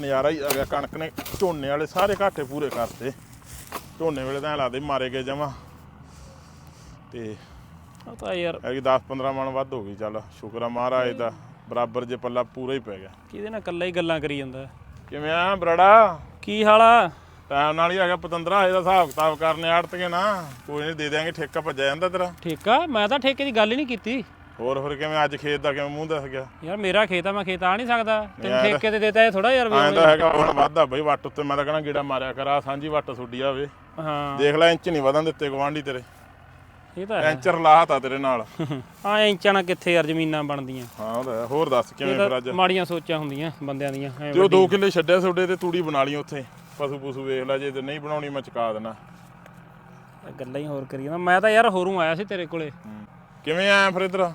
ਨਜ਼ਾਰਾ ਹੀ ਆ ਗਿਆ। ਕਣਕ ਨੇ ਝੋਨੇ ਵਾਲੇ ਸਾਰੇ ਘਾਟੇ ਪੂਰੇ ਕਰਤੇ। ਝੋਨੇ ਵੇਲੇ ਤਾਂ ਐਂ ਲੱਗਦੇ ਮਾਰੇ ਗਏ ਜਮਾ। ਤੇ ਉਹ ਤਾਂ ਯਾਰ ਐਤਕੀ 10 15 ਮਣ ਵੱਧ ਹੋ ਗਈ ਚੱਲ ਸ਼ੁਕਰ ਆ ਮਹਾਰਾਜ ਦਾ। ਬਰਾਬਰ ਜੇ ਪੱਲਾ ਪੂਰਾ ਹੀ ਪੈ ਗਿਆ। ਕਿਹਦੇ ਨਾਲ ਇਕੱਲਾ ਹੀ ਗੱਲਾਂ ਕਰੀ ਜਾਂਦਾ? ਕਿਵੇਂ ਆ ਬਰੜਾ? ਕੀ ਹਾਲ ਆ? ਟਾਈਮ ਨਾਲ ਹੀ ਆ ਗਿਆ ਪਤੰਦਰਾ ਇਹਦਾ ਹਿਸਾਬ ਕਿਤਾਬ ਕਰਨੇ ਆੜਤਗੇ ਨਾ। ਕੋਈ ਨਹੀਂ ਦੇ ਦਿਆਂਗੇ ਠੇਕਾ ਭੱਜਿਆ ਜਾਂਦਾ ਤੇਰਾ। ਠੇਕਾ? ਮੈਂ ਤਾਂ ਠੇਕੇ ਦੀ ਗੱਲ ਹੀ ਨਹੀਂ ਕੀਤੀ। ਹੋਰ ਫਿਰ ਕਿਵੇਂ ਅੱਜ ਖੇਤ ਦਾ ਕਿਵੇਂ ਮੂੰਹ ਦੱਸ ਗਿਆ? ਯਾਰ ਮੇਰਾ ਖੇਤ ਆ ਮੈਂ ਖੇਤ ਆ ਨਹੀਂ ਸਕਦਾ। ਤੈਨੂੰ ਯਾਰ। ਠੇਕੇ ਤੇ ਦੇਤਾ ਇਹ ਥੋੜਾ ਯਾਰ ਵੀ ਐਂ ਤਾਂ ਹੈਗਾ ਹੁਣ ਵੱਧਦਾ ਬਈ ਵੱਟ ਉੱਤੇ ਮੈਂ ਤਾਂ ਕਹਣਾ ਗੇੜਾ ਮਾਰਿਆ ਕਰ ਆ ਸਾਂਝੀ ਵੱਟ ਸੁੱਡੀ ਆਵੇ ਹਾਂ। ਦੇਖ ਲੈ ਇੰਚ ਨਹੀਂ ਵਧਣ ਦਿੱਤੇ ਗਵਾਂਢੀ ਤੇਰੇ। ਇਹ ਤਾਂ ਹੈ। ਐਂਚਰ ਲਾਹਤਾ ਤੇਰੇ ਨਾਲ। ਆ ਇੰਚਾਂ ਨਾਲ ਕਿੱਥੇ ਯਾਰ ਜ਼ਮੀਨਾਂ ਬਣਦੀਆਂ। ਹਾਂ ਉਹਦਾ ਹੈ। ਹੋਰ ਦੱਸ ਕਿਵੇਂ ਫਿਰ ਅੱਜ? ਮਾੜੀਆਂ ਸੋਚਾਂ ਹੁੰਦੀਆਂ ਬੰਦਿਆਂ ਦੀਆਂ ਐਂ ਤੇ ਉਹ 2 ਕਿੱਲੇ ਛੱਡਿਆ ਤੁਹਾਡੇ ਤੇ ਤੂੜੀ ਬਣਾ ਲਈ ਉੱਥੇ। ਪਸ਼ੂ ਪਸ਼ੂ ਵੇਖ ਲੈ ਜੇ ਤੇ ਨਹੀਂ ਬਣਾਉਣੀ ਮੈਂ ਚੁਕਾ ਦੇਣਾ ਵੱਡੀਆਂ ਗੱਲਾਂ ਹੀ ਹੋਰ ਕਰੀ ਜਾਂਦਾ ਮੈਂ ਤਾਂ ਯਾਰ ਹੋਰੂ ਆਇਆ ਸੀ ਤੇਰੇ ਕੋਲੇ। ਕਿਵੇਂ ਆਇਆ ਫਿਰ ਇਧਰ?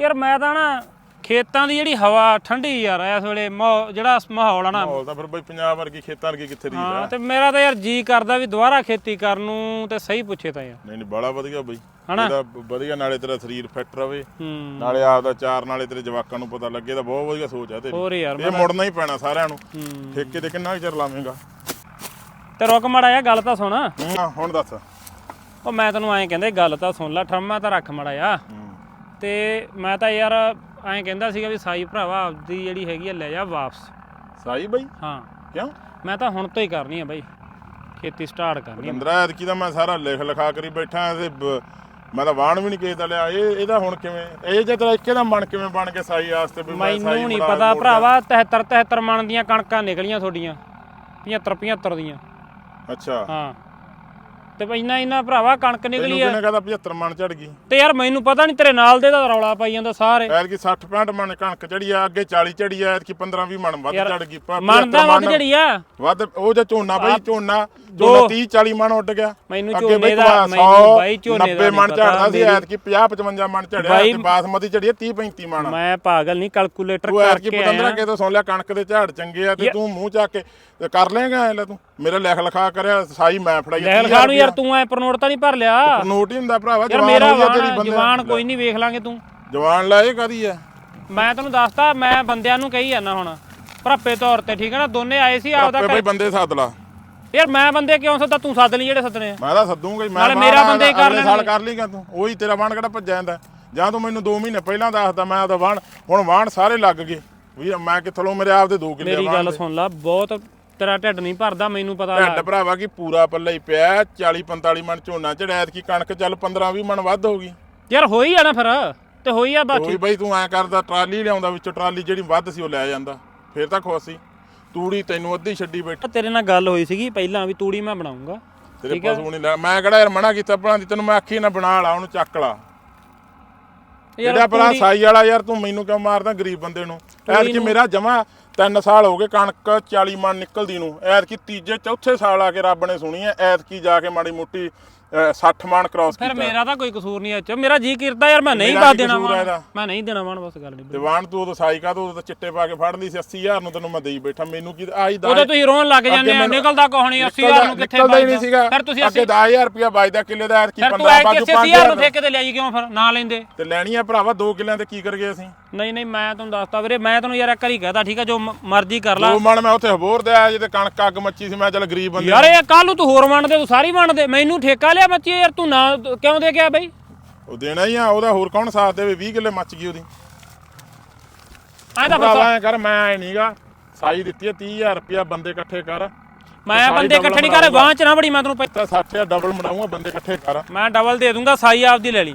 ਯਾਰ ਮੈਂ ਤਾਂ ਨਾ ਖੇਤਾਂ ਦੀ ਜਿਹੜੀ ਹਵਾ ਠੰਡੀ ਯਾਰ ਇਸ ਵੇਲੇ ਜਿਹੜਾ ਮਾਹੌਲ ਆ ਨਾ। ਮਾਹੌਲ ਤਾਂ ਫਿਰ ਬਈ ਪੰਜਾਬ ਵਰਗੀ ਖੇਤਾਂ ਵਰਗੀ ਕਿੱਥੇ ਦੀ ਹਾਂ ਤੇ ਮੇਰਾ ਤਾਂ ਯਾਰ ਜੀ ਕਰਦਾ ਵੀ ਦੁਬਾਰਾ ਖੇਤੀ ਕਰਨ ਨੂੰ ਤੇ ਸਹੀ ਪੁੱਛੇ ਤਾਂ ਯਾਰ। ਨਹੀਂ ਨਹੀਂ ਬੜਾ ਵਧੀਆ ਬਈ। ਹਨਾ? ਇਹਦਾ ਵਧੀਆ ਨਾਲੇ ਤੇਰਾ ਸਰੀਰ ਫਿੱਟ ਰਵੇ। ਹੂੰ। ਨਾਲੇ ਆਪਦਾ ਚਾਰ ਨਾਲੇ ਤੇਰੇ ਜਵਾਕਾਂ ਨੂੰ ਪਤਾ ਲੱਗੇ ਤਾਂ ਬਹੁਤ ਵਧੀਆ ਸੋਚ ਆ ਤੇਰੀ। ਹੋਰ ਯਾਰ ਇਹ ਮੁੜਨਾ ਹੀ ਪੈਣਾ ਸਾਰਿਆਂ ਨੂੰ। ਹੂੰ। ਠੇਕੇ ਤੇ ਕਿੰਨਾ ਕੁ ਚਿਰ ਲਾਵੇਂਗਾ? ਤੇ ਰੁਕ ਮੜਾ ਆ ਗੱਲ ਤਾਂ ਸੁਣ। ਹਾਂ ਹੁਣ ਦੱਸ। ਉਹ ਮੈਂ ਤੈਨੂੰ ਐਂ ਕਹਿੰਦੇ ਗੱਲ ਤਾਂ ਸੁਣ ਲੈ ਠਰਮਾ ਤਾਂ ਰੱਖ ਮੜਾ ਹੂੰ। ਤੇ ਮੈਂ ਤਾਂ ਯਾਰ ਐਂ ਕਹਿੰਦਾ ਸੀਗਾ ਵੀ ਸਾਈ ਭਰਾਵਾ ਆਪਦੀ ਜਿਹੜੀ ਹੈਗੀ ਆ ਲੈ ਜਾ ਵਾਪਸ। ਸਾਈ ਬਈ? ਹਾਂ। ਕਿਉਂ? ਮੈਂ ਤਾਂ ਹੁਣ ਤੋਂ ਹੀ ਕਰਨੀ ਆ ਬਾਈ। ਖੇਤੀ ਸਟਾਰਟ ਕਰਨੀ ਆ ਬੰਦਰਾ ਐਤਕੀ ਤਾਂ ਮੈਂ ਸਾਰਾ ਲਿਖ ਲਿਖਾ ਕਰੀ ਬੈਠਾ ਤੇ ਬ- ਮੈਂ ਤਾਂ ਵਾਣ ਵੀ ਨਹੀਂ ਕਿਸੇ ਦਾ ਲਿਆ। ਇਹ ਇਹਦਾ ਹੁਣ ਕਿਵੇਂ? ਇਹ ਜੇ ਤੇਰਾ ਇੱਕੇ ਦਾ ਮਨ ਕਿਵੇਂ ਬਣ ਕੇ ਸਾਈ ਵਾਸਤੇ ਵੀ ਮੈਂ ਸਾਈ ਮੈਨੂੰ ਨਹੀਂ ਬਣਾ ਪਤਾ ਮੋੜ ਭਰਾਵਾ 73 73 ਮਣ ਦੀਆਂ ਕਣਕਾਂ ਨਿਕਲੀਆਂ ਤੁਹਾਡੀਆਂ 75 75 ਦੀਆਂ ਦਿਆਂ। ਅੱਛਾ। ਹਾਂ। ਤੇ ਇੰਨਾ ਇੰਨਾ ਭਰਾਵਾ ਕਣਕ ਤੈਨੂੰ ਨਿਕਲੀ ਆ। ਕਿਹਨੇ ਕਹਦਾ 75 ਮਣ ਚੜ ਗਈ? ਤੇ ਯਾਰ ਮੈਨੂੰ ਪਤਾ ਨਹੀਂ ਤੇਰੇ ਨਾਲ ਦੇ ਦਾ ਰੌਲਾ ਪਾਈ ਜਾਂਦਾ ਸਾਰੇ। ਐਤਕੀ 60 65 ਮਣ ਕਣਕ ਚੜੀ ਆ ਅੱਗੇ 40 ਚੜੀ ਆ ਐਤਕੀ 15 20 ਮਣ ਵੱਧ ਚੜ ਗਈ। ਪ- ਮਣ ਦਾ 75 ਵੱਧ ਜਿਹੜੀ ਆ। ਵੱਧ ਉਹ ਜੇ ਝੋਨਾ ਬਈ ਝੋਨਾ ਝੋਨਾ 30 40 ਮਣ ਉੱਡ ਗਿਆ। ਮੈਨੂੰ ਅੱਗੇ ਝੋਨੇ ਬਈ ਦਾ ਮੈਨੂੰ 100, ਬਾਈ ਝੋਨੇ ਦਾ 90 ਮਣ ਪਤਾ, ਝੜਦਾ ਸੀ ਮੇਰੀ- ਐਤਕੀ 50 55 ਮਣ ਝੜਿਆ ਬਾਈ- ਤੇ ਬਾਸਮਤੀ ਝੜੀ 30 35 ਮਣ। ਮੈਂ ਪਾਗਲ ਨਹੀਂ ਕੈਲਕੂਲੇਟਰ ਤੂੰ ਐਤਕੀ ਕਰਕੇ ਪਤੰਦਰਾ ਆਇਆ। ਕੇ ਤੋਂ ਸੁਣ ਲਿਆ ਕਣਕ ਦੇ ਝਾੜ ਚੰਗੇ ਆ ਤੇ ਤੂੰ ਮੂੰਹ ਚੱਕ ਕੇ ਤੇ ਕਰ ਲੇਗਾ ਐ ਲੈ ਤੂੰ। ਮੇਰਾ ਲਿਖ ਲਿਖਾ ਕਰਿਆ ਸਾਈ ਮੈਂ ਫੜਾਈ ਲੈ ਲਖਾ ਨੂੰ ਯਾਰ ਤੂੰ ਐ ਪ੍ਰਨੋਟ ਤਾਂ ਨਹੀਂ ਭਰ ਲਿਆ? ਨੋਟ ਹੀ ਹੁੰਦਾ ਭਰਾਵਾ ਯਾਰ ਜਵਾਨ ਮੇਰਾ ਤੇਰੀ ਬੰਦੇ ਜਵਾਨ ਕੋਈ ਨਹੀਂ ਵੇਖ ਲਾਂਗੇ ਤੂੰ। ਜਵਾਨ ਲੈ ਇਹ ਕਾਦੀ ਆ ਮੈਂ ਤੈਨੂੰ ਦੱਸਤਾ ਮੈਂ ਬੰਦਿਆਂ ਨੂੰ ਕਹੀ ਜਾਂਦਾ ਹੁਣ। ਭਰਾਪੇ ਤੌਰ ਤੇ ਠੀਕ ਹੈ ਨਾ? ਦੋਨੇ ਆਏ ਸੀ ਆਪਦਾ ਆਪੇ ਬਈ ਬੰਦੇ ਸੱਦ ਲਾ। ਯਾਰ ਮੈਂ ਬੰਦੇ ਕਿਉਂ ਸੱਦਾ? ਤੂੰ ਸੱਦ ਲਈ ਜਿਹੜੇ ਸੱਦਣੇ ਆ। ਮੈਂ ਤਾਂ ਸੱਦੂਗਾ ਹੀ ਮੈਂ ਨਾਲੇ ਮੇਰਾ ਬੰਦੇ ਕਰ ਅਗਲੇ ਸਾਲ। ਕਰ ਲਈਗਾ ਤੂੰ। ਉਹੀ ਤੇਰਾ ਵਾਣ ਕਿਹੜਾ ਭੱਜਿਆ ਜਾਂਦਾ? ਜਾਂ ਤੂੰ ਮੈਨੂੰ 2 ਮਹੀਨੇ ਪਹਿਲਾਂ ਦੱਸਦਾ ਮੈਂ ਆਪਦਾ ਵਾਣ ਹੁਣ ਵਾਣ ਸਾਰੇ ਲੱਗ ਗਏ। ਵੀ ਮੈਂ ਕਿੱਥੋਂ ਲਊ? ਮੇਰੇ ਆਪਦੇ 2 ਕਿੱਲੇ ਮੇਰੀ ਵਾਣ ਗੱਲ ਦੇ। ਸੁਣ ਲੈ ਬਹੁਤ ਤੇਰਾ ਢਿੱਡ ਨਹੀਂ ਭਰਦਾ ਮੈਨੂੰ ਪਤਾ ਢਿੱਡ ਭਰਾਵਾ ਕੀ ਪੂਰਾ ਪੱਲਾ ਹੀ ਪਿਆ 40 45 ਮਣ ਝੋਨਾ ਚੜੈਤ ਕੀ ਕਣਕ ਚੱਲ 15 20 ਮਣ ਵੱਧ ਹੋ ਗਈ। ਯਾਰ ਹੋਈ ਆ ਨਾ ਫਿਰ ਤੇ ਹੋਈ ਆ ਬਾਕੀ। ਕੋਈ ਬਈ ਤੂੰ ਐ ਕਰਦਾ ਟਰਾਲੀ ਲਿਆਉਂਦਾ ਵਿੱਚੋਂ ਟਰਾਲੀ ਜਿਹੜੀ ਵੱਧ ਸੀ ਉਹ ਲੈ ਜਾਂਦਾ ਫੇਰ ਤਾਂ ਖੁਸ਼ ਸੀ। ਤੂੜੀ ਤੈਨੂੰ ਅੱਧੀ ਛੱਡੀ ਬੈਠਾ। ਤੇਰੇ ਨਾਲ ਗੱਲ ਹੋਈ ਸੀਗੀ ਪਹਿਲਾਂ ਵੀ ਤੂੜੀ ਮੈਂ ਬਣਾਉਂਗਾ। ਤੇਰੇ ਪਸ਼ੂ ਨਹੀਂ ਲੈ ਮੈਂ ਕਿਹੜਾ ਯਾਰ ਮਨਾ ਕੀਤਾ ਬਣਾਉਂਦੀ ਤੈਨੂੰ ਮੈਂ ਆਖੀ ਨਾ ਬਣਾ ਲਾ ਉਹਨੂੰ ਚੱਕ ਲਾ। ਜਿਹੜਾ ਭਰਾ ਸਾਈ ਵਾਲਾ ਯਾਰ ਤੂੰ ਮੈਨੂੰ ਕਿਉਂ ਮਾਰਦਾ ਗਰੀਬ ਬੰਦੇ ਨੂੰ? ਐਤਕੀ ਮੇਰਾ ਜਮਾ ਤਿੰਨ ਸਾਲ ਹੋ ਗਏ ਕਣਕ 40 ਮਣ ਨਿਕਲਦੀ ਨੂੰ। ਐਤਕੀ ਤੀਜੇ, ਚੌਥੇ ਸਾਲ ਆ ਕੇ ਰੱਬ ਨੇ ਸੁਣੀ ਐ। ਐਤਕੀ ਜਾ ਕੇ ਮਾੜੀ ਮੋਟੀ 60 ਮਣ ਕ੍ਰਾਸ ਫਿਰ ਕੀਤਾ। ਮੇਰਾ ਤਾਂ ਕੋਈ ਕਸੂਰ ਨਹੀਂ ਅੱਛਾ ਮੇਰਾ ਜੀ ਕਰਦਾ ਯਾਰ ਮੈਂ ਨਹੀਂ ਮੇਰਾ ਕੀ ਦੇਣਾ ਕਸੂਰ? ਮੈਂ ਨਹੀਂ ਦੇਣਾ ਵਾਣ ਬਸ ਗੱਲ ਨਹੀਂ ਦੀਵਾਨ ਤੂੰ ਉਦੋਂ ਸਾਈ ਕਾ ਤੂੰ ਉਦੋਂ ਚਿੱਟੇ ਪਾ ਕੇ ਫੜ ਲਈ ਸੀ 80000 ਨੂੰ ਤੈਨੂੰ ਮੈਂ ਦੇਈ ਬੈਠਾ। ਮੈਨੂੰ ਕੀ ਆਈ ਦਾ ਉਹਦੇ ਤੁਸੀਂ ਰੋਣ ਲੱਗ ਜਾਂਦੇ ਆ ਨਿਕਲਦਾ ਕੋਹਣੀ 80000 ਨੂੰ ਕਿੱਥੇ ਨਿਕਲਦਾ ਹੀ ਨਹੀਂ ਬਚਦਾ? ਸੀਗਾ। ਫਿਰ ਤੁਸੀਂ ਅੱਗੇ 10000 ਰੁਪਿਆ ਬਚਦਾ ਕਿੱਲੇ ਦਾ ਐਤਕੀ ਫਿਰ ਤੂੰ 15 ਐ ਬਾਜੂ ਕਿ 80000 ਨੂੰ 5000 ਠੇਕੇ ਤੇ ਲਿਆਈ ਕਿਉਂ ਫਿਰ? ਨਾ ਲੈਂਦੇ। ਤੇ ਲੈਣੀ ਆ ਭਰਾਵਾ 2 ਕਿੱਲਿਆਂ ਤੇ ਕੀ ਕਰ ਗਏ ਅਸੀਂ? ਨਹੀਂ ਨਹੀਂ ਮੈਂ ਤੁਹਾਨੂੰ ਦੱਸਤਾ ਵੀਰੇ ਮੈਂ ਤੈਨੂੰ ਯਾਰ ਇੱਕ ਵਾਰੀ ਕਹਤਾ ਠੀਕ ਆ ਜੋ ਮ- ਮਰਜ਼ੀ ਕਰ ਲਾ। ਦੋ ਮਣ ਮੈਂ ਉੱਥੇ ਹਬੋਰ ਦੇ ਆਇਆ ਜੇ ਤੇ ਕਣਕ ਅੱਗ ਮੱਚੀ ਸੀ ਮੈਂ ਚੱਲ ਗਰੀਬ ਬੰਦੇ ਯਾਰ ਇਹ ਕੱਲ ਨੂੰ ਤੂੰ ਹੋਰ ਮੰਨਦੇ ਤੂੰ ਸਾਰੀ ਮੰਨਦੇ ਮੈਨੂੰ ਠੇਕਾ ਲਿਆ ਬੱਚੀ ਯਾਰ ਤੂੰ ਨਾ ਕਿਉਂ ਦੇ ਗਿਆ ਬਈ? ਉਹ ਦੇਣਾ ਹੀ ਆ ਉਹਦਾ ਹੋਰ ਕੌਣ ਸਾਥ ਦੇਵੇ 20 ਕਿੱਲੇ ਮੱਚ ਗਈ ਉਹਦੀ। ਐਂ ਤਾਂ ਭਰਾਵਾ ਬਸ। ਐ ਕਰ ਮੈਂ ਐ ਨਹੀਂਗਾ ਸਾਈ ਦਿੱਤੀ ਆ 30000 ਰੁਪਿਆ ਬੰਦੇ ਇਕੱਠੇ ਕਰ। ਮੈਂ ਬੰਦੇ ਇਕੱਠੇ ਨਹੀਂ ਕਰੇ ਚ ਨਾ ਬੜੀ ਮੈਂ ਤੈਨੂੰ ਪ- ਤਾਂ 60000 ਡਬਲ ਮੜਾਉਂਗਾ ਬੰਦੇ ਇਕੱਠੇ ਕਰ। ਮੈਂ ਡਬਲ ਦੇ ਦੂੰਗਾ ਸਾਈ ਆਪਦੀ ਲੈ ਲਈ।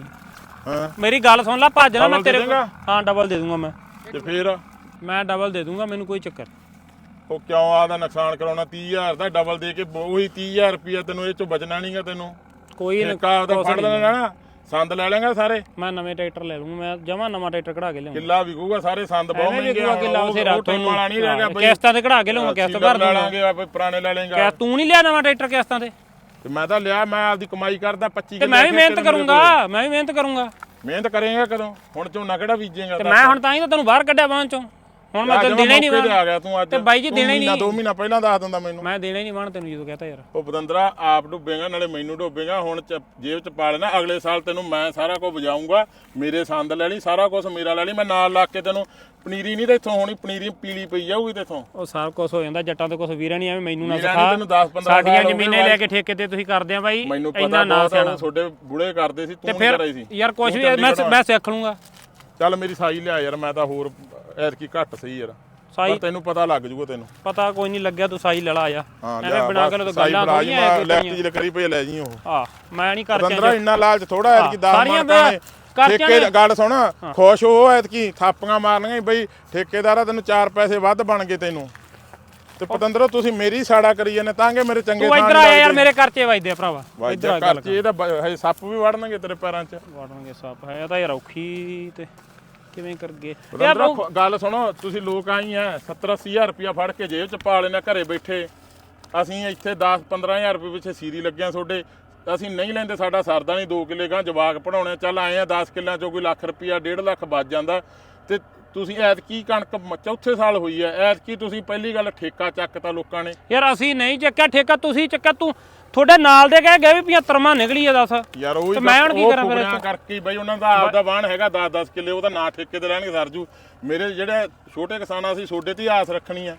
ਹਾਂ। ਮੇਰੀ ਗੱਲ ਸੁਣ ਲੈ ਭੱਜ ਨਾ ਮੈਂ Double ਦੇ ਤੇਰੇ ਦੇਂਗਾ? ਹਾਂ ਡਬਲ ਦੇ ਦੂੰਗਾ ਮੈਂ। ਤੇ ਫੇਰ? ਮੈਂ ਡਬਲ ਦੇ ਦੂੰਗਾ ਮੈਨੂੰ ਕੋਈ ਚੱਕਰ ਉਹ ਕਿਉਂ ਆਦਾ ਨੁਕਸਾਨ ਕਰਾਉਣਾ 30000 ਦਾ ਡਬਲ ਦੇ ਕੇ ਉਹੀ 30000 ਰੁਪਿਆ ਤੈਨੂੰ ਇਹ ਚੋਂ ਬਚਣਾ ਨਹੀਂਗਾ ਤੈਨੂੰ। ਕੋਈ ਨੀ- ਠੇਕਾ ਉਹਦਾ ਫੜ ਲੈਣਾ ਨਾ ਸੰਦ ਲੈ ਲੈਂਗਾ ਸਾਰੇ। ਮੈਂ ਨਵੇਂ ਟਰੈਕਟਰ ਲੈ ਲੂੰਗਾ ਮੈਂ ਜਮਾ ਨਵਾਂ ਟਰੈਕਟਰ ਕਢਾ ਕੇ ਲਿਆਉਂਗਾ ਕਿੱਲਾ ਵਿਕੂਗਾ ਸਾਰੇ ਸੰਦ ਬਹੁਤ ਐਵੇਂ ਮਹਿੰਗੇ ਵਿਕੂਗਾ ਕਿੱਲਾ ਉਸੇ ਰਾਤ ਟਾਈਮ ਵਾਲਾ ਨਹੀਂ ਰਹਿ ਗਿਆ ਬਈ। ਕਿਸ਼ਤਾਂ ਤੇ ਕਢਾ ਕੇ ਲਿਆਉਂਗਾ ਕਿਸ਼ਤ ਭਰ ਲੈ ਲਾਂਗੇ ਆਪੇ ਪੁਰਾਣੇ ਲੈ ਲੇਗਾ ਤੂੰ ਨਹੀਂ ਲਿਆ ਨਵਾਂ ਟਰੈਕਟਰ ਕਿਸ਼ਤਾਂ ਤੇ? ਤੇ ਮੈਂ ਤਾਂ ਲਿਆ ਮੈਂ ਆਪਦੀ ਕਮਾਈ ਕਰਦਾ 25 ਤੇ ਮੈਂ ਵੀ ਮਿਹਨਤ ਕਰੂੰਗਾ ਮੈਂ ਵੀ ਮਿਹਨਤ ਕਰੂੰਗਾ। ਮਿਹਨਤ ਕਰੇਗਾ ਕਦੋਂ? ਹੁਣ ਝੋਨਾ ਕਿਹੜਾ ਬੀਜੇਗਾ ਤੇ ਮੈਂ ਹੁਣ ਤਾਂ ਹੀ ਤਾਂ ਤੈਨੂੰ ਬਾਹਰ ਕੱਢਿਆ ਬਾਂਹ ਚੋਂ। ਹੁਣ ਮੈਂ ਤੈਨੂੰ ਦੇਣਾ ਹੀ ਨਹੀਂ ਮੌਕੇ ਤੇ ਵਾਣ ਆ ਗਿਆ ਤੂੰ ਅੱਜ। ਤੇ ਬਾਈ ਜੀ ਤੂੰ ਦੇਣਾ ਹੀ ਮਹੀਨਾ, ਨਹੀਂ। ਦੋ ਮਹੀਨਾ ਪਹਿਲਾਂ ਦੱਸ ਦਿੰਦਾ ਮੈਨੂੰ। ਮੈਂ ਦੇਣਾ ਹੀ ਨਹੀਂ ਵਾਣ ਤੈਨੂੰ ਜਦੋਂ ਕਹਤਾ ਯਾਰ। ਉਹ ਬਦੰਦਰਾ ਆਪ ਡੁੱਬੇਗਾ ਨਾਲੇ ਮੈਨੂੰ ਡੁੱਬੇਗਾ ਹੁਣ ਚ- ਜੇਬ ਚ ਪਾ ਲੈਣਾ। ਅਗਲੇ ਸਾਲ ਤੈਨੂੰ ਮੈਂ ਸਾਰਾ ਕੁਝ ਵਜਾਊਂਗਾ। ਮੇਰੇ ਸੰਦ ਲੈ ਲਈ ਸਾਰਾ ਕੁਝ ਮੇਰਾ ਲੈ ਲਈ। ਮੈਂ ਨਾਲ ਲਾ ਕੇ ਤੈਨੂੰ ਪਨੀਰੀ ਨਹੀਂ ਤੇ ਇੱਥੋਂ ਹੋਣੀ ਪਨੀਰੀ ਪੀਲੀ ਪਈ ਜਾਊਗੀ ਤੇ ਇੱਥੋਂ। ਉਹ ਸਾਰਾ ਕੁਝ ਹੋ ਜਾਂਦਾ ਜੱਟਾਂ ਤੋਂ ਕੁਝ ਵੀਰਾਂ ਨਹੀਂ ਐਵੇਂ ਮੈਨੂੰ ਨਾ ਵੀਰਾਂ ਨੇ ਸਿਖਾ ਤੈਨੂੰ 10 15 ਸਾਡੀਆਂ ਸਾਲ ਹੋ ਗਏ ਜ਼ਮੀਨਾਂ ਲੈ ਕੇ ਠੇਕੇ ਤੇ ਤੁਸੀਂ ਕਰਦੇ ਆ ਬਾਈ ਮੈਨੂੰ ਇੰਨਾ ਪਤਾ ਨਾ ਬਹੁਤ ਸਿਆਣਾ। ਤੁਹਾਡੇ ਬੁੜੇ ਕਰਦੇ ਸੀ ਤੇ ਤੂੰ ਨਹੀਂ ਫਿਰ ਕਰਾਈ ਸੀ। ਯਾਰ ਕੁਝ ਵੀ ਮੈਂ ਮੈਂ ਸਿੱਖ ਲੂੰਗਾ। ਚੱਲ ਮੇਰੀ ਸਾਈ ਲਿਆ ਯਾਰ ਮੈਂ ਤਾਂ ਹੋਰ ਐਤਕੀ ਘੱਟ ਸਹੀ ਯਾਰ। ਸਾਈ ਤੈਨੂੰ ਪਤਾ ਲੱਗ ਜੂਗਾ ਤੈਨੂੰ। ਪਤਾ ਕੋਈ ਨਹੀਂ ਲੱਗਿਆ ਤੂੰ ਸਾਈ ਲੜਾ ਆ ਹਾਂ ਐਵੇਂ ਬਣਾ ਕੇ ਸਾਈ ਗੱਲਾਂ ਥੋੜੀਆਂ ਐ ਲੈਫਟ ਜੀ ਕਰੀ ਪਈ ਲੈ ਜੀ ਉਹ। ਆ ਮੈਂ ਨਹੀਂ ਕਰ ਬਦੰਦਰਾ ਇੰਨਾ ਲਾਲਚ ਥੋੜਾ ਐਤਕੀ ਸਾਰੀਆਂ ਮਾਰਕਾਂ ਨੇ ਕਰ ਠੇਕੇ ਦੀ ਗੱਲ ਸੁਣ ਖੁਸ਼ ਹੋ ਐਤਕੀ ਥਾਪੀਆਂ ਮਾਰਨੀਆਂ ਬਈ ਠੇਕੇਦਾਰਾ ਤੈਨੂੰ 4 ਪੈਸੇ ਵੱਧ ਬਣ ਗਏ ਤੈਨੂੰ। ਤੇ ਪਤੰਦਰੋ ਤੁਸੀਂ ਮੇਰੀ ਸਾੜਾ ਕਰੀ ਜਾਂਦੇ ਤਾਂਗੇ ਮੇਰੇ ਚੰਗੇ ਤੂੰ ਇੱਧਰ ਆ ਯਾਰ ਮੇਰੇ ਘਰ ਵੱਜਦੇ ਆ ਭਰਾਵਾ। ਇੱਧਰ ਘਰ ਚ ਇਹਦਾ ਬ- ਹਜੇ ਸੱਪ ਵੀ ਵੜਨਗੇ ਤੇਰੇ ਪੈਰਾਂ 'ਚ। ਵਾੜਨਗੇ ਸੱਪ ਹੈ ਇਹ ਤਾਂ ਯਾਰ ਔਖੀ ਤੇ। ਕਿਵੇਂ ਕਰਗੇ? ਯਾਰ ਗੱਲ ਸੁਣੋ ਤੁਸੀਂ ਲੋਕ ਆਈ ਆ 70 80000 ਰੁਪਇਆ ਫੜ ਕੇ ਜੇਬ 'ਚ ਪਾ ਲੈਣਾ ਘਰੇ ਬੈਠੇ। ਅਸੀਂ ਇੱਥੇ 10 15000 ਰੁਪਏ ਪਿੱਛੇ ਸੀਰੀ ਲੱਗਿਆ ਤੁਹਾਡੇ। ਅਸੀਂ ਨਹੀਂ ਲੈਂਦੇ ਸਾਡਾ ਸਰਦਾ ਨਹੀਂ 2 ਕਿੱਲੇ ਗਾਂ ਜਵਾਕ ਪੜਾਉਣੇ ਚੱਲ ਆਏ ਆ 10 ਕਿੱਲਿਆਂ ਚੋਂ ਕੋਈ ਲੱਖ ਰੁਪਇਆ 1.5 ਲੱਖ ਬਚ ਜਾਂਦਾ। ਤੇ ਤੁਸੀਂ ਐਤਕੀ ਕਣਕ ਮ- ਚੌਥੇ ਸਾਲ ਹੋਈ ਐ ਐਤਕੀ ਤੁਸੀਂ ਪਹਿਲੀ ਗੱਲ ਠੇਕਾ ਚੱਕਤਾ ਲੋਕਾਂ ਨੇ। ਯਾਰ ਅਸੀਂ ਨਹੀਂ ਚੱਕਿਆ ਠੇਕਾ ਤੁਸੀਂ ਚੱਕਿਆ ਤੂੰ ਤੁਹਾਡੇ ਨਾਲ ਦੇ ਕਹਿ ਗਏ ਵੀ 75 ਮਾਂ ਨਿਕਲੀ ਆ ਦੱਸ। ਯਾਰ ਉਹ ਤੇ ਮੈਂ ਹੁਣ ਕੀ ਕਰਾਂ ਫਿਰ ਕਰਕੇ ਹੀ ਬਈ ਉਹਨਾਂ ਦਾ ਆਪਦਾ ਵਾਹਣ ਹੈਗਾ 10 10 ਕਿੱਲੇ ਉਹਦਾ ਨਾ ਠੇਕੇ ਤੇ ਲੈਣਗੇ ਸਰਜੂ। ਮੇਰੇ ਜਿਹੜੇ ਛੋਟੇ ਕਿਸਾਨਾਂ ਸੀ ਛੋਡੇ ਤੇ ਹੀ ਆਸ ਰੱਖਣੀ ਆ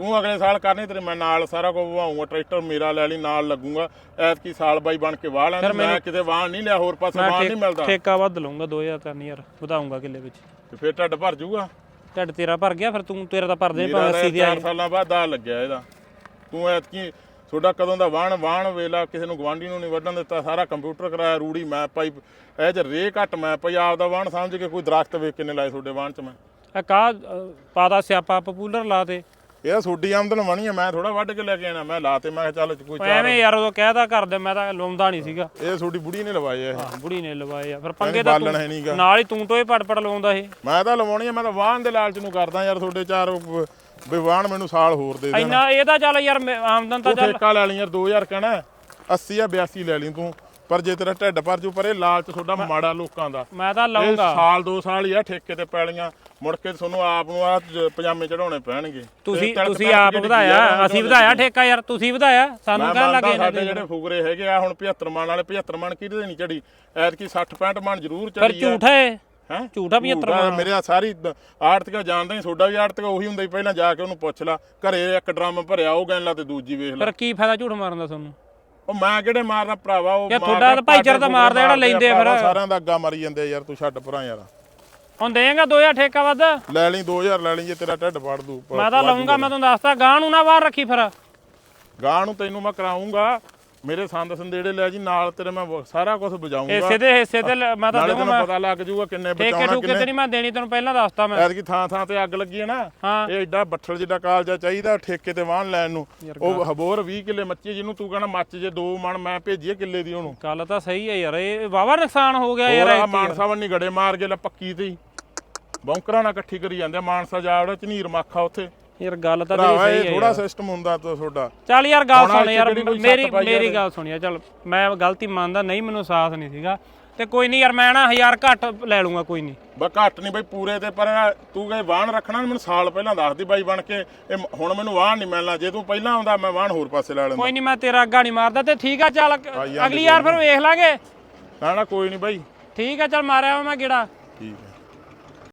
ਤੂੰ ਅਗਲੇ ਸਾਲ ਕਰਨੀ ਤੇਰੇ ਮੈਂ ਨਾਲ ਸਾਰਾ ਕੁਝ ਵਹਾਉਂਗਾ ਟਰੈਕਟਰ ਮੇਰਾ ਲੈ ਲਈ ਨਾਲ ਲੱਗੂਗਾ। ਐਤਕੀ ਸਾਲ ਬਾਈ ਬਣ ਕੇ ਵਾਹ ਲੈਂਦੇ ਮੈਂ ਕਿਤੇ ਵਾਹਣ ਨਹੀਂ ਲਿਆ ਹੋਰ ਪਾਸੇ ਵਾਹਣ ਨਹੀਂ ਠੇ- ਮਿਲਦਾ। ਠੇਕਾ ਵੱਧ ਲਊਂਗਾ 2000 ਤਿੰਨ ਯਾਰ ਵਧਾਉਂਗਾ ਕਿੱਲੇ ਵਿੱਚ। ਤੇ ਫਿਰ ਢੱਡ ਭਰ ਜਾਊਗਾ। ਢੱਡ ਤੇਰਾ ਭਰ ਗਿਆ ਫਿਰ ਤੂੰ ਤੇਰਾ ਤਾਂ ਭਰਦੇ ਮੇਰਾ ਭਾਵੇਂ ਤਾਂ 80 ਦੀ ਚਾਰ ਸਾਲਾਂ ਬਾਅਦ ਦਾ ਲੱਗਿਆ ਇਹਦਾ। ਤੂੰ ਐਤਕੀ ਤੁਹਾਡਾ ਕਦੋਂ ਦਾ ਵਾਹਣ ਵਾਹਣ ਵੇਲਾ ਕਿਸੇ ਨੂੰ ਗਵਾਂਢੀ ਨੂੰ ਨਹੀਂ ਵੱਢਣ ਦਿੱਤਾ ਸਾਰਾ ਕੰਪਿਊਟਰ ਕਰਾਇਆ ਰੂੜੀ ਮੈਂ ਪਾਈ ਇਹ ਚ ਰੇ ਘੱਟ ਮੈਂ ਪਈ ਆਪਦਾ ਵਾਹਣ ਸਮਝ ਕੇ ਕੋਈ ਦਰਖਤ ਵੇਖ ਕਿੰਨੇ ਲਾਏ ਤੁਹਾਡੇ ਵਾਹਣ ਚ ਮੈਂ। ਆ ਕਾ ਪਾਦਾ ਸਿਆਪਾ ਪਪੂਲਰ ਲਾ ਤੇ। ਇਹ ਤੁਹਾਡੀ ਆਮਦਨ ਬਣੀ ਆ ਮੈਂ ਥੋੜਾ ਵੱਢ ਕੇ ਲੈ ਕੇ ਆਣਾ ਮੈਂ ਲਾਤੇ ਮੈਂ ਕਿਹਾ ਚੱਲ ਕੋਈ ਚਾਰ ਐਵੇਂ ਯਾਰ ਉਦੋਂ ਕਹਿਦਾ ਕਰਦੇ ਮੈਂ ਤਾਂ ਲਾਉਂਦਾ ਨਹੀਂ ਸੀਗਾ। ਇਹ ਤੁਹਾਡੀ ਬੁੜੀ ਨੇ ਲਵਾਏ ਆ ਆਹ, ਬੁੜੀ ਨੇ ਲਵਾਏ ਆ। ਫਿਰ ਪੰਗੇ ਤਾਂ ਬਾਲਣ ਹੈ ਨਹੀਂਗਾ ਤੂੰ- ਨਾਲ ਹੀ ਤੂੰ ਟੋਏ ਪੜ ਪੜ ਲਵਾਉਂਦਾ ਇਹ। ਮੈਂ ਤਾਂ ਲਵਾਉਣੀ ਆ ਮੈਂ ਤਾਂ ਵਾਹਣ ਦੇ ਲਾਲਚ ਨੂੰ ਕਰਦਾ ਯਾਰ ਤੁਹਾਡੇ ਚਾਰ ਵ- ਵੀ ਵਾਹਣ ਮੈਨੂੰ ਸਾਲ ਹੋਰ ਦੇ ਦੇ ਇੰਨਾ ਇਹ ਤਾਂ ਚੱਲ ਯਾਰ ਆਮਦਨ ਤਾਂ ਤੂੰ ਚੱਲ ਠੇਕਾ ਲੈ ਲਈ ਯਾਰ 2000 ਕਹਿਣਾ 80 ਜਾਂ 82 ਲੈ ਲਈ ਤੂੰ। ਪਰ ਜੇ ਤੇਰਾ ਢਿੱਡ ਭਰ ਜੂ ਪਰ ਇਹ ਲਾਲਚ ਤੁਹਾਡਾ ਮਾੜਾ ਲੋਕਾਂ ਦਾ। ਮੈਂ ਤਾਂ ਇਹ ਲਾਉਂਗਾ ਸਾਲ ਦੋ ਸਾਲ ਹੀ ਆ ਠੇਕੇ ਤੇ ਪੈਲੀਆਂ। ਮੁੜ ਕੇ ਤੁਹਾਨੂੰ ਆਪ ਨੂੰ ਆ ਪਜਾਮੇ ਚੜਾਉਣੇ ਪੈਣਗੇ। ਤੁਸੀਂ ਤੁਸੀਂ ਆਪ ਵਧਾਇਆ ਅਸੀਂ ਵਧਾਇਆ ਠੇਕਾ ਯਾਰ ਤੁਸੀਂ ਵਧਾਇਆ ਸਾਨੂੰ ਕਹਿਣ ਲੱਗੇ ਸਾਡੇ ਜਿਹੜੇ ਫੁਗਰੇ ਹੈਗੇ ਆ ਹੁਣ 75 ਮਣ ਵਾਲੇ 75 ਮਣ ਕਿਹਦੇ ਨਹੀਂ ਚੜੀ ਐਤਕੀ 60 65 ਮਣ ਜ਼ਰੂਰ ਪਰ ਚੜੀ ਆ। ਝੂਠ ਹੈ ਹੈ? ਝੂਠਾ 75 ਮਣ। ਮੇਰੇ ਆ ਸਾਰੀ ਆੜਤੀਆ ਜਾਣਦਾ ਹੀ ਤੁਹਾਡਾ ਵੀ ਆੜਤੀਆ ਉਹੀ ਹੁੰਦਾ ਹੀ ਪਹਿਲਾਂ ਜਾ ਕੇ ਉਹਨੂੰ ਪੁੱਛ ਲਾ। ਘਰੇ ਇੱਕ ਡਰਮ ਭਰਿਆ ਉਹ ਕਹਿਣ ਲਾ ਤੇ ਦੂਜੀ ਵੇਖ ਲਾ। ਪਰ ਕੀ ਫਾਇਦਾ ਝੂਠ ਮਾਰਨ ਦਾ ਤੁਹਾਨੂੰ? ਉਹ ਮੈਂ ਕਿਹੜੇ ਮਾਰਨਾ ਭਰਾਵਾ ਉਹ ਯਾਰ ਤੁਹਾਡਾ ਤਾਂ ਭਾਈਚਾਰਾ ਤਾਂ ਮਾਰਦਾ ਜਿਹੜਾ ਲੈਂਦੇ ਆ ਫਿਰ। ਸਾਰਿਆਂ ਦਾ ਅੱਗਾ ਮਰੀ ਜਾਂਦੇ ਯਾਰ ਤੂੰ ਛੱਡ ਭਰਾ ਯਾਰ। ਹੁਣ ਦੇਗਾ 2000 ਠੇਕਾ ਵੱਧ? ਲੈ ਲਈ 2000 ਲੈ ਲਈ ਜੇ ਤੇਰਾ ਢਿੱਡ ਫੜ ਦੂ। ਮੈਂ ਤਾਂ ਲਾਉਂਗਾ ਮੈਂ ਤੁਹਾਨੂੰ ਦੱਸਦਾ ਗਾਂ ਨੂੰ ਨਾ ਬਾਹਰ ਰੱਖੀ ਫਿਰ। ਗਾਂ ਨੂੰ ਤੈਨੂੰ ਮੈਂ ਕਰਾਉਂਗਾ ਮੇਰੇ ਸੰਦ ਸੰਦੇੜੇ ਲੈ ਜੀ ਨਾਲ ਤੇਰੇ ਮੈਂ ਵ- ਸਾਰਾ ਕੁਝ ਬਜਾਉਂਗਾ ਹਿੱਸੇ ਦੇ ਹਿੱਸੇ ਤੇ ਲ- ਮੈਂ ਤਾਂ ਨਾਲੇ ਤੈਨੂੰ ਮੈਂ ਪਤਾ ਲੱਗ ਜਾਊਗਾ ਕਿੰਨੇ ਠੇਕੇ ਬਚਾਉਣਾ ਠੂਕੇ ਤੇ ਨਹੀਂ ਮੈਂ ਦੇਣੀ ਤੈਨੂੰ ਪਹਿਲਾਂ ਦੱਸਤਾ ਮੈਂ। ਐਤਕੀ ਥਾਂ ਥਾਂ ਤੇ ਅੱਗ ਲੱਗੀ ਹੈ ਨਾ ਹਾਂ। ਇਹ ਐਡਾ ਬੱਠਲ ਜਿੱਡਾ ਕਾਲਜਾ ਚਾਹੀਦਾ ਠੇਕੇ ਤੇ ਵਾਹਣ ਲੈਣ ਨੂੰ। ਉਹ ਹਬੋਰ 20 ਕਿੱਲੇ ਮੱਚੀ ਜਿਹਨੂੰ ਤੂੰ ਕਹਣਾ ਮੱਚ ਜੇ ਦੋ ਮਣ ਮੈਂ ਭੇਜੀਏ ਕਿੱਲੇ ਦੀ ਉਹਨੂੰ। ਗੱਲ ਤਾਂ ਸਹੀ ਹੈ ਯਾਰ ਇਹ ਵਾਵਾ ਨੁਕਸਾਨ ਹੋ ਗਿਆ ਹੋਰ ਯਾਰ ਆ ਐਤਕੀ। ਮਾਨਸਾ ਵੰਨੀ ਗੜੇ ਮਾਰ ਕੇ ਲੈ ਪੱਕੀ ਤੇ ਹੀ। ਬੌਂਕਰਾਂ ਨਾਲ ਇਕੱਠੀ ਕਰੀ ਜਾਂਦੇ ਆ, ਮਾਨਸਾ ਜਾਵੜਾ ਝਨੀਰ ਮਾਖਾ ਉੱਥੇ। ਯਾਰ ਗੱਲ ਤਾਂ ਤੇਰੀ ਇਹ ਸਹੀ ਹੈ ਥੋੜਾ ਯਾਰ। ਸਿਸਟਮ ਹੁੰਦਾ ਤਾਂ ਤੁਹਾਡਾ। ਚੱਲ ਯਾਰ ਗੱਲ ਸੁਣ ਯਾਰ ਮੇਰੀ ਮੇਰੀ। ਗੱਲ ਸੁਣ ਯਾਰ ਚੱਲ ਮੈਂ ਗਲਤੀ ਮੰਨਦਾ ਨਹੀਂ ਮੈਨੂੰ ਸਾਥ ਨਹੀਂ ਸੀਗਾ। ਤੇ ਕੋਈ ਨਹੀਂ ਯਾਰ ਮੈਂ ਨਾ 1000 ਘੱਟ ਲੈ ਲੂੰਗਾ ਕੋਈ ਨਹੀਂ। ਬਾ ਘੱਟ ਨਹੀਂ ਬਈ ਪੂਰੇ ਤੇ ਪਰ ਤੂੰ ਕਹੇ ਵਾਹਣ ਰੱਖਣਾ ਮੈਨੂੰ ਸਾਲ ਪਹਿਲਾਂ ਦੱਸਦੀ ਬਾਈ ਬਣ ਕੇ। ਇਹ ਹੁਣ ਮੈਨੂੰ ਵਾਹਣ ਨਹੀਂ ਮਿਲਣਾ ਜੇ ਤੂੰ ਪਹਿਲਾਂ ਆਉਂਦਾ ਮੈਂ ਵਾਹਣ ਹੋਰ ਪਾਸੇ ਲੈ ਲੈਂਦਾ। ਕੋਈ ਨਹੀਂ ਮੈਂ ਤੇਰਾ ਅੱਗਾ ਨਹੀਂ ਮਾਰਦਾ ਤੇ ਠੀਕ ਆ ਚੱਲ ਅਗਲੀ ਯਾਰ ਫਿਰ ਵੇਖ ਲਾਂਗੇ। ਨਾ ਨਾ ਕੋਈ ਨਹੀਂ ਬਾਈ। ਠੀਕ ਆ ਚੱਲ ਮਾਰਿਆ ਮੈਂ ਕਿਹੜਾ ਠੀਕ ਹੈ